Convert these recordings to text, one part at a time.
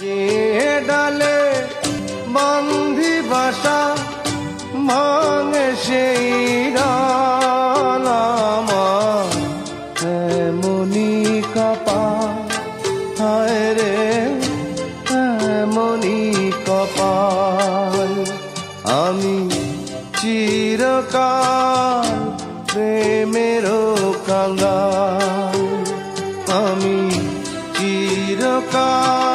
যে ডালে বন্ধি বাসা ভাঙে সেই এমনি কপা, হায় রে, এমনি কপাল। আমি চিরকাল প্রেমেরও কাঙ্গাল। আমি চিরকাল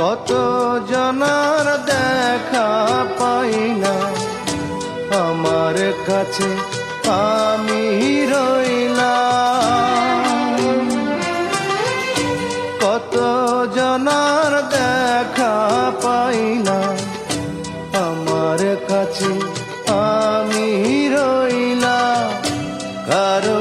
কত জনার দেখা পাই না। আমার কাছে আমি রইলাম। কত জনার দেখা পাই না। আমার কাছে আমি রইলা কারও